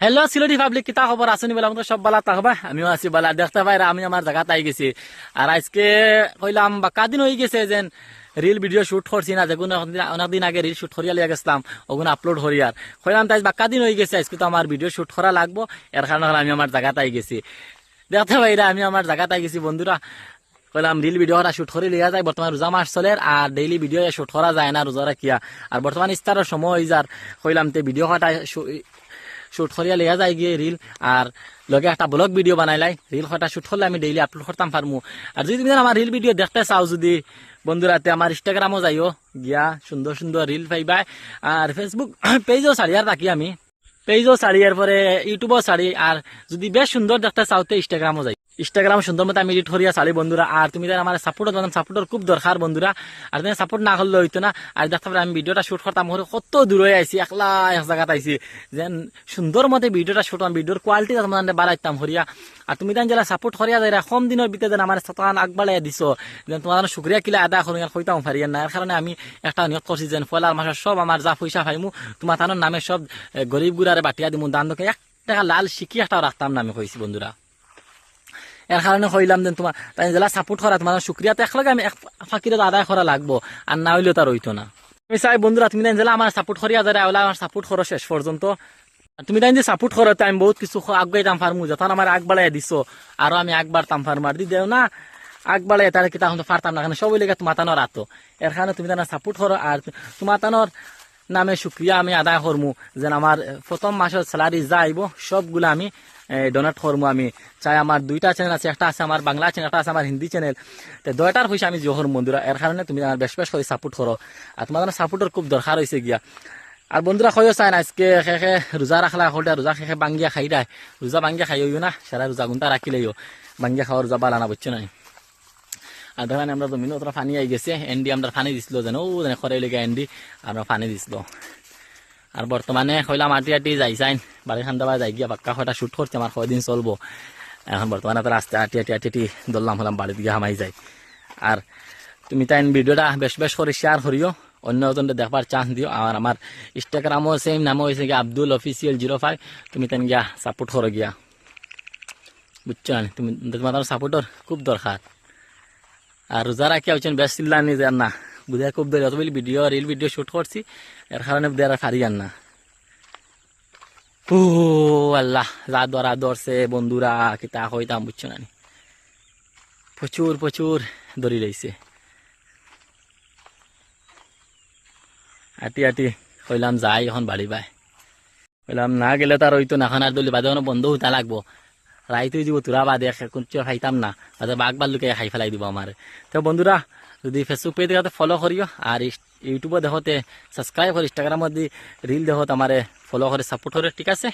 Hello Sylheti public কিতা খবর আসুনি বলে আমাদের সব বালা থাকবা আমিও আছি বালা। দেখতে পাই আমি আমার জায়গা তাই গেছি। আর আজকে কইলাম, বা কাদিন হয়ে গেছে যেন রিল ভিডিও শুট করছি না যেগুলো অনেকদিন আগে রিল শুট করিয়া লিয়া গেছিলাম ওগুলো আপলোড করিয়ার কইলাম তাই বাক্কা দিন হয়ে গেছে আজকে তো আমার ভিডিও শুট করা লাগবো এর কারণে আমি আমার জায়গা তাই গেছি। দেখতে পাইরা আমি আমার জায়গা তাই গেছি, বন্ধুরা। কইলাম রিল ভিডিওটা শুট করে লিয়া যায় বর্তমান রোজা মাস চলে আর ডেইলি ভিডিও শুট করা যায় না রোজা রাখিয়া আর বর্তমান ইস্তারের সময় হয়ে যার কইলাম, তে ভিডিও কটা শুট করিয়া লিয়া যায় গিয়ে রিল আর লগে একটা ব্লগ ভিডিও বানাইলাই রিল কটা শুট করলে আমি ডেইলি আপলোড করতাম পারমু আর যদি তুমি আমার রিল ভিডিও দেখতে চাও যদি বন্ধুরাতে আমার ইনস্টাগ্রামও যাইও গিয়া সুন্দর সুন্দর রিল পাইবাই আর ফেসবুক পেজও আর থাকি আমি পেজও ছাড়ি এরপরে ইউটিউবও ছাড়ি আর যদি বেশ সুন্দর দেখতে চাও তো ইনস্টাগ্রামও যাই ইনস্টাগ্রাম সুন্দর মতো আমি এডিট করিয়া চালি বন্ধুরা। আর তুমি আমার সাপোর্ট জানাম সাপোর্টের খুব দরকার বন্ধুরা। আর তুমি সাপোর্ট না করলে হইতো না। আর দেখতে আমি ভিডিওটা শুট করতাম ওর কত দূরে আইছি একলা এক জায়গাত আইছি যেন সুন্দর মতে ভিডিওটা শুট ভিডিওর কোয়ালিটি তোমাদের বাড়াইতাম হরিয়া আর তুমি তান যারা সাপোর্ট করিয়া যায় কম দিনের ভিতরে যেন আমার সাতান আগবাড়াই দিছো। যেন তোমার শুক্রিয়া কিলা আদা করুন আর কইতাম পারিয়া না এর কারণে আমি একটা নিয়ত করছি যেন পয়লার মাসের সব আমার যা পয়সা ফাইমু তোমার তানোর নামে সব গরিব গুড়ারে বাটিয়া দিমু দান দোকে এক টাকা লাল শিকি একটা রাখতাম নামে কইছি বন্ধুরা। এর কারণে কইলাম যে তোমার তাই জেলা সাপোর্ট করা তোমার শুক্রিয়া তো একলগে আমি এক ফাঁকিরে আদায় করা লাগবো। আর না হইলেও তার হইতো না। আমি চাই বন্ধুরা তুমি তাই জেলা আমার সাপোর্ট করিয়া যারা ওলা আমার সাপোর্ট করো শেষ পর্যন্ত তুমি তাই যে সাপোর্ট করো আমি বহুত কিছু আগাইতাম পারমু যখন আমার আগ বাড়াই দিছো। আরও আমি আগ বাড়তাম পারমু আর দি দেও না। আগ বাড়াই তার কি তখন তো পারতাম না কারণ সবই লেগে তোমার তানোর আতো। এর কারণে তুমি তার সাপোর্ট করো আর তোমার তানোর নামে শুক্রিয়া আমি আদায় করমু যেন আমার প্রথম মাসের স্যালারি যাইব সবগুলো আমি ডোনেট করব আমি। চাই আমার দুইটা চ্যানেল আছে একটা আছে আমার বাংলা চ্যানেল একটা আছে আমার হিন্দি চ্যানেল তো দুইটার পয়সা আমি জোহর বন্ধুরা। এর কারণে তুমি আমার বেশ বেশ করে সাপোর্ট করো আর তোমার সাপোর্টের খুব দরকার হয়েছে গিয়া। আর বন্ধুরা কয়ও চাই না, আজকে শেষে রোজা রাখলা হলটা রোজা শেষে বাঙ্গিয়া খাই দেয় রোজা বাঙ্গিয়া খাইও না সারা রোজা গুনটা রাখিলেও বাঙ্গিয়া খাওয়ার রোজা বালানা বুঝছ না আর ধরেন আমরা জমিন ওতরা পানি আই গেছে। এন্ডি আমরা পানি দিছিল যেন। ও যেন খরে লেগে এন্ডি আমরা পানি দিছিল। আর বর্তমানে কইলা মাটি আটি যাই চাইন। বাড়ি খান দাবা যাই গিয়া বাক্কা কয়টা শুট করছে আমার কয়দিন চলবো। এখন বর্তমানে তো রাস্তা আটি আটি আটি আটি দরলাম হলাম বাড়ির দিকে হামাই যাই আর তুমি তাই ভিডিওটা বেশ বেশ করে শেয়ার করিও অন্য জনকে দেখবার চান্স দিও। আর আমার ইনস্টাগ্রামও সেম নামও হয়েছে গিয়া আব্দুল অফিসিয়াল জিরো ফাইভ তুমি তেন গিয়া সাপোর্ট করো গিয়া বুঝছ না? তুমি তোমার সাপোর্টর খুব দরকার আর রোজা রাখি হচ্ছেন বেশ চিল্লানি যে না। বুঝে খুব দেরি অত ভিডিও রিল ভিডিও শুট করছি। এর কারণে দেরা ফারি আর না। ও আল্লাহ, যা দরা ধরছে বন্ধুরা বুঝছ না প্রচুর প্রচুর দড়ি রয়েছে আটি আটি, কইলাম যাই, এখন বাড়ি বাই। কইলাম না গেলে তার হইতো না এখন আর দলি বাদে বন্ধ হইতা লাগবো। রাইতে দিব, তোরা বাদে কুঞ্চ খাইতাম না। তাতে বাঘ বাল্লুকে খাই ফেলাই দিব আমার তো বন্ধুরা, যদি ফেসবুক পেজ দেখাতে ফলো করিও, আর ইউটিউবে দেখতে সাবস্ক্রাইব করি ইনস্টাগ্রাম দি রিল দেখত আমার ফলো করে সাপোর্ট করে ঠিক আছে?